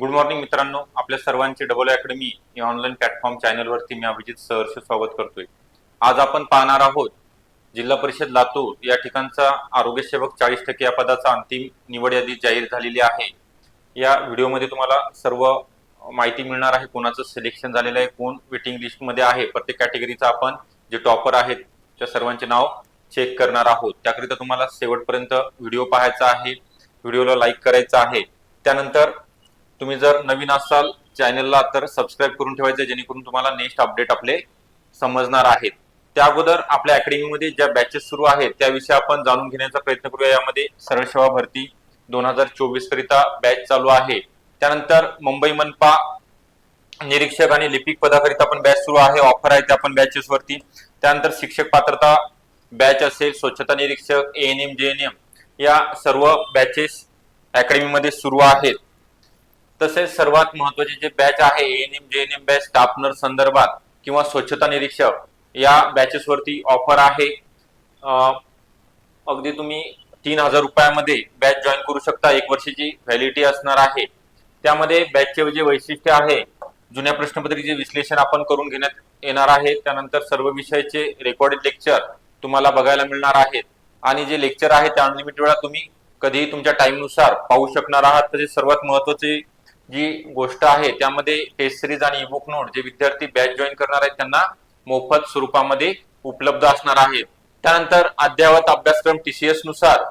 Good morning मित्रांनो. आपल्या सर्वांचे डबल अकॅडमी या ऑनलाईन प्लॅटफॉर्म चॅनलवरती मी अभिजित सहर्ष स्वागत करतोय. आज आपण पाहणार आहोत जिल्हा परिषद लातूर या ठिकाणचा आरोग्य सेवक चाळीस टक्के या पदाचा अंतिम निवड यादी जाहीर झालेली आहे. या व्हिडिओमध्ये तुम्हाला सर्व माहिती मिळणार आहे कोणाचं सिलेक्शन झालेलं आहे कोण वेटिंग लिस्टमध्ये आहे. प्रत्येक कॅटेगरीचा आपण जे टॉपर आहेत त्या सर्वांचे नाव चेक करणार आहोत. त्याकरिता तुम्हाला शेवटपर्यंत व्हिडिओ पाहायचा आहे व्हिडिओला लाईक करायचा आहे. त्यानंतर तुम्ही जर नवीन असाल चॅनलला तर सबस्क्राईब करून ठेवायचं जेणेकरून तुम्हाला नेक्स्ट अपडेट आपले समजणार आहेत. त्या अगोदर आपल्या अकॅडमीमध्ये ज्या बॅचेस सुरू आहेत त्याविषयी आपण जाणून घेण्याचा प्रयत्न करूया. यामध्ये सरळ सेवा भरती दोन हजार चोवीस करिता बॅच चालू आहे. त्यानंतर मुंबई मनपा निरीक्षक आणि लिपिक पदाकरिता पण बॅच सुरू आहे. ऑफर आहे त्या पण बॅचेस वरती. त्यानंतर शिक्षक पात्रता बॅच असेल स्वच्छता निरीक्षक ANM N M J N M या सर्व बॅचेस अकॅडमीमध्ये सुरू आहेत. तसेच सर्वात महत्त्वाचे जे बॅच आहे N M J N M batch staff nurse संदर्भात किंवा स्वच्छता निरीक्षक या बॅचेस वरती ऑफर आहे. अगदी तुम्ही तीन हजार रुपयामध्ये बॅच जॉईन करू शकता. एक वर्षाची व्हॅलिडिटी असणार आहे. त्यामध्ये बॅचचे जे वैशिष्ट्य आहे जुन्या प्रश्नपत्रिकेचे विश्लेषण आपण करून घेण्यात येणार आहे. त्यानंतर सर्व विषयाचे रेकॉर्डेड लेक्चर तुम्हाला बघायला मिळणार आहेत. आणि जे लेक्चर आहे त्या अनलिमिटेड वेळा तुम्ही कधीही तुमच्या टाइमनुसार पाहू शकणार आहात. तसेच सर्वात महत्त्वाचे जी गोष्ट आहे त्यामध्ये टेस्ट सिरीज आणि ईबुक नोट जे विद्यार्थी बॅच जॉईन करणार आहेत त्यांना मोफत स्वरूपामध्ये उपलब्ध असणार आहेत. त्यानंतर अद्ययावत अभ्यासक्रम टीसीएसनुसार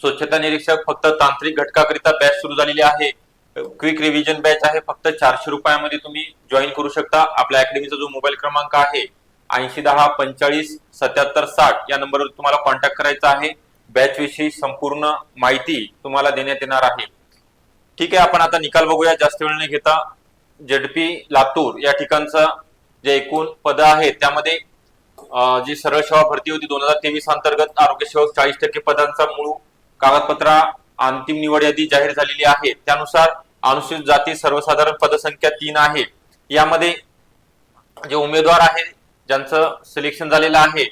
स्वच्छता निरीक्षक फक्त तांत्रिक घटकाकरिता बॅच सुरू झालेली आहे. क्विक रिव्हिजन बॅच आहे फक्त चारशे रुपयामध्ये तुम्ही जॉईन करू शकता. आपल्या अकॅडमीचा जो मोबाईल क्रमांक आहे ऐंशी दहा पंचेचाळीस सत्याहत्तर साठ या नंबरवर तुम्हाला कॉन्टॅक्ट करायचा आहे. बॅच विषयी संपूर्ण माहिती तुम्हाला देण्यात येणार आहे. ठीक आहे आपण आता निकाल बघूया. जास्त वेळ न घेता जेडपी लातूर या ठिकाणचं जे एकूण पद आहेत त्यामध्ये जी सरळ सेवा भरती होती दोन हजार तेवीस अंतर्गत आरोग्य सेवक चाळीस टक्के पदांचा मूळ कागदपत्रा अंतिम निवड यादी जाहीर झालेली आहे. त्यानुसार अनुसूचित जाती सर्वसाधारण पदसंख्या तीन आहे. यामध्ये जे उमेदवार आहे ज्यांचं सिलेक्शन झालेलं आहे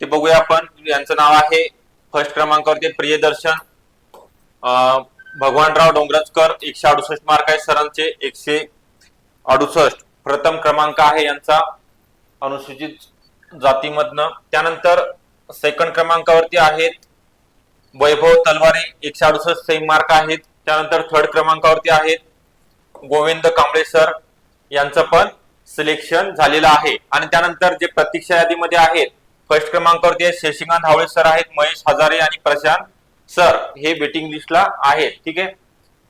ते बघूया आपण. यांचं नाव आहे फर्स्ट क्रमांकावरती प्रियदर्शन अं, भगवानराव डोंगरजकर एकशे अडुसष्ट मार्क आहे सरांचे एकशे अडुसष्ट. प्रथम क्रमांक आहे यांचा अनुसूचित जातीमधनं. त्यानंतर सेकंड क्रमांकावरती आहेत वैभव तलवारे एकशे अडुसष्ट सेम मार्क आहेत. त्यानंतर थर्ड क्रमांकावरती आहेत गोविंद कांबळे सर यांचं पण सिलेक्शन झालेलं आहे. आणि त्यानंतर जे प्रतीक्षा यादीमध्ये आहेत फर्स्ट क्रमांकावरती आहेत शशिकांत हावळे सर आहेत महेश हजारे आणि प्रशांत सर हे वेटिंग लिस्टला आहे ठीक आहे?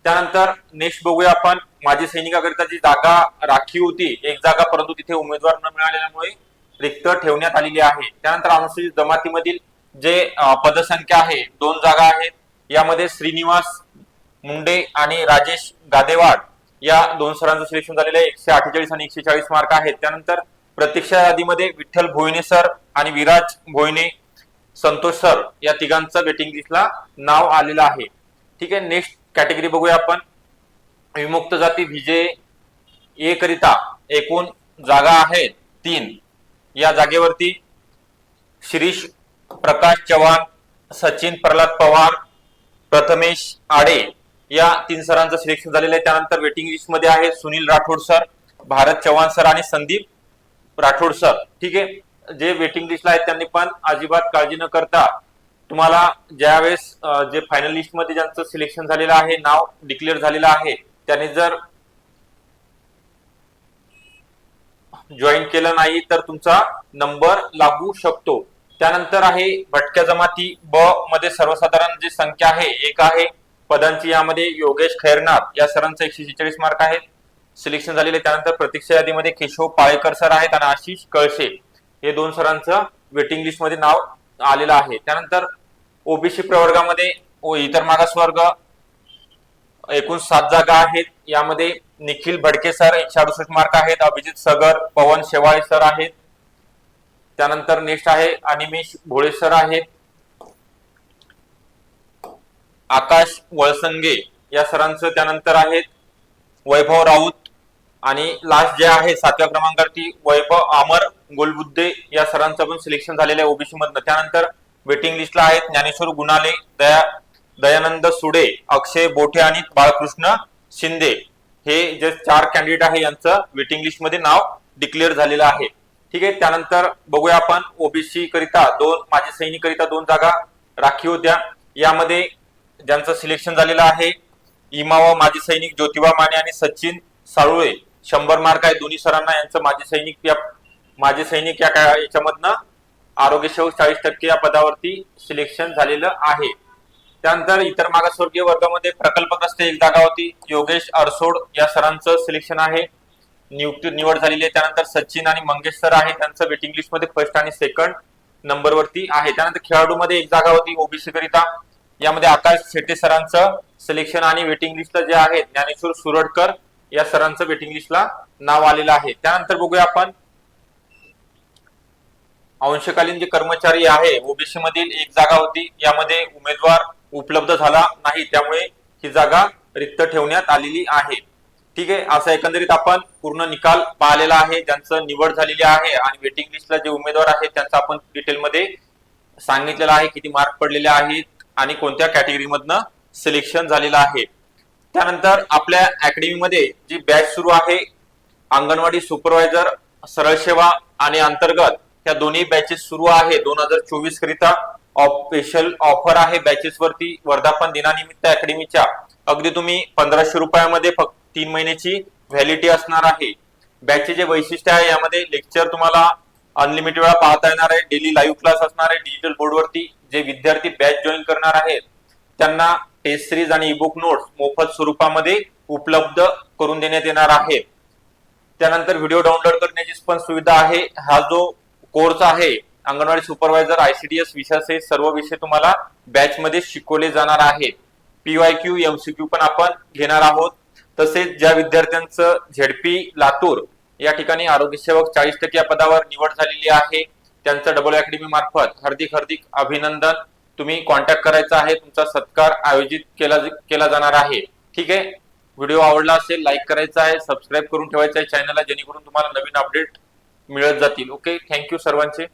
त्यानंतर नेक्स्ट बघूया आपण माजी सैनिकाकरिता जी जागा राखीव होती एक जागा परंतु तिथे उमेदवार न मिळाल्यामुळे रिक्त ठेवण्यात आलेली आहे. त्यानंतर अनुसूचित जमातीमधील जे पदसंख्या आहे दोन जागा आहेत. यामध्ये श्रीनिवास मुंडे आणि राजेश गादेवाड या दोन सरांचं सिलेक्शन झालेलं आहे. एकशे अठ्ठेचाळीस आणि एकशे चाळीस मार्क आहेत. त्यानंतर प्रतीक्षा यादीमध्ये विठ्ठल भोईने सर आणि विराज भोईने संतोष सर या तिघांचं वेटिंग लिस्टला नाव आलेलं आहे. ठीक आहे नेक्स्ट कॅटेगरी बघूया आपण. विमुक्त जाती विजय ए करिता एकूण जागा आहेत तीन. या जागेवरती शिरीष प्रकाश चव्हाण सचिन प्रल्हाद पवार प्रथमेश आडे या तीन सरांचं सिलेक्शन झालेलं आहे. त्यानंतर वेटिंग लिस्टमध्ये आहे सुनील राठोड सर भारत चव्हाण सर आणि संदीप राठोड सर. ठीक आहे जे वेटिंग लिस्टला आहेत त्यांनी पण अजिबात काळजी न करता तुम्हाला ज्यावेळेस जे फायनल लिस्टमध्ये ज्यांचं सिलेक्शन झालेलं आहे नाव डिक्लेअर झालेलं आहे त्यांनी जर जॉईन केलं नाही तर तुमचा नंबर लागू शकतो. त्यानंतर आहे भटक्या जमाती ब मध्ये सर्वसाधारण जी संख्या आहे एक आहे पदांची यामध्ये योगेश खैरनाथ या सरांचा एकशे शेहेचाळीस मार्क आहेत. सिलेक्शन झालेले त्यानंतर प्रतीक्षा यादीमध्ये केशव पाळेकर सर आहेत आणि आशिष कळशे. हे दोन सरांचं वेटिंग लिस्टमध्ये नाव आलेलं आहे. त्यानंतर ओबीसी प्रवर्गामध्ये इतर मागासवर्ग एकूण सात जागा आहेत. यामध्ये निखिल भडके सर एकशे अडुसष्ट मार्क आहेत. अभिजित सगर पवन शेवाळे सर आहेत. त्यानंतर नेक्स्ट आहे अनिमेश भोळे सर आहेत. आकाश वळसंगे या सरांचं त्यानंतर आहेत वैभव राऊत आणि लास्ट जे आहे सातव्या क्रमांकावरती वैभव अमर गोलबुद्धे या सरांचं पण सिलेक्शन झालेलं आहे ओबीसी मधनं. त्यानंतर वेटिंग लिस्टला आहेत ज्ञानेश्वर गुणाले दया दयानंद सुडे अक्षय बोठे आणि बाळकृष्ण शिंदे. हे जे चार कॅन्डिडेट आहे यांचं वेटिंग लिस्टमध्ये नाव डिक्लेअर झालेलं आहे. ठीक आहे त्यानंतर बघूया आपण ओबीसी करिता दोन माजी सैनिक करिता दोन जागा राखीव होत्या. यामध्ये ज्यांचं सिलेक्शन झालेलं आहे इमावा माजी सैनिक ज्योतिबा माने आणि सचिन साळुळे. शंभर मार्क आहे दोन्ही सरांना यांचं माजी सैनिक या माजी सैनिक या काय याच्यामधनं आरोग्य सेवक चाळीस टक्के या पदावरती सिलेक्शन झालेलं आहे. त्यानंतर इतर मागासवर्गीय वर्गामध्ये प्रकल्पग्रस्त एक जागा होती योगेश अरसोड या सरांचं सिलेक्शन आहे. नियुक्ती निवड झालेली आहे. त्यानंतर सचिन आणि मंगेश सर आहे. त्यांचं वेटिंग लिस्टमध्ये फर्स्ट आणि सेकंड नंबरवरती आहे. त्यानंतर खेळाडूमध्ये एक जागा होती ओबीसी करिता. यामध्ये आकाश शेटे सरांचं सिलेक्शन आणि वेटिंग लिस्टला जे आहे ज्ञानेश्वर सुरडकर या सरांचं वेटिंग लिस्टला नाव आलेलं आहे. त्यानंतर बघूया आपण अंशकालीन जे कर्मचारी आहे ओबीसी मधील एक जागा होती. यामध्ये उमेदवार उपलब्ध झाला नाही. त्यामुळे ही जागा रिक्त ठेवण्यात आलेली आहे. ठीक आहे? असं एकंदरीत आपण पूर्ण निकाल पाहिलेला आहे. ज्यांचं निवड झालेली आहे आणि वेटिंग लिस्टला जे उमेदवार आहेत त्यांचं आपण डिटेलमध्ये सांगितलेलं आहे किती मार्क पडलेले आहेत आणि कोणत्या कॅटेगरीमधनं सिलेक्शन झालेलं आहे. त्यानंतर आपल्या अकॅडमीमध्ये जी बॅच सुरू आहे अंगणवाडी सुपरवायझर सरळ सेवा आणि अंतर्गत ह्या दोन्ही बॅचेस सुरू आहे. दोन हजार चोवीस करिता स्पेशल ऑफर आहे बॅचेस वरती. वर्धापन दिनानिमित्त अकॅडमीच्या अगदी तुम्ही पंधराशे रुपयामध्ये फक्त तीन महिन्याची व्हॅलिटी असणार आहे. बॅचचे जे वैशिष्ट्य आहे यामध्ये लेक्चर तुम्हाला अनलिमिटेड वेळा पाहता येणार आहे. डेली लाईव्ह क्लास असणार आहे. डिजिटल बोर्डवरती जे विद्यार्थी बॅच जॉईन करणार आहेत त्यांना टेस्ट सिरीज आणि ईबुक नोट्स मोफत स्वरूपामध्ये उपलब्ध करून देण्यात येणार आहे. त्यानंतर व्हिडिओ डाउनलोड करण्याची पण सुविधा आहे. हा जो कोर्स आहे अंगणवाडी सुपरवायझर आयसीडीएस विषयाचे सर्व विषय तुम्हाला बॅच मध्ये शिकवले जाणार आहेत. पीवाय क्यू एमसीक्यू पण आपण घेणार आहोत. तसेच ज्या विद्यार्थ्यांचं झेडपी लातूर या ठिकाणी आरोग्य सेवक चाळीस टक्के या पदावर निवड झालेली आहे त्यांचं डबल अकॅडमी मार्फत हार्दिक हार्दिक अभिनंदन. तुम्ही कॉन्टॅक्ट करायचा आहे तुमचा सत्कार आयोजित केला केला जाणार आहे. ठीक आहे? व्हिडिओ आवडला असेल लाईक करायचा आहे सबस्क्राईब करून ठेवायचा आहे चॅनलला जेणेकरून तुम्हाला नवीन अपडेट मिळत जातील. ओके थँक्यू सर्वांचे.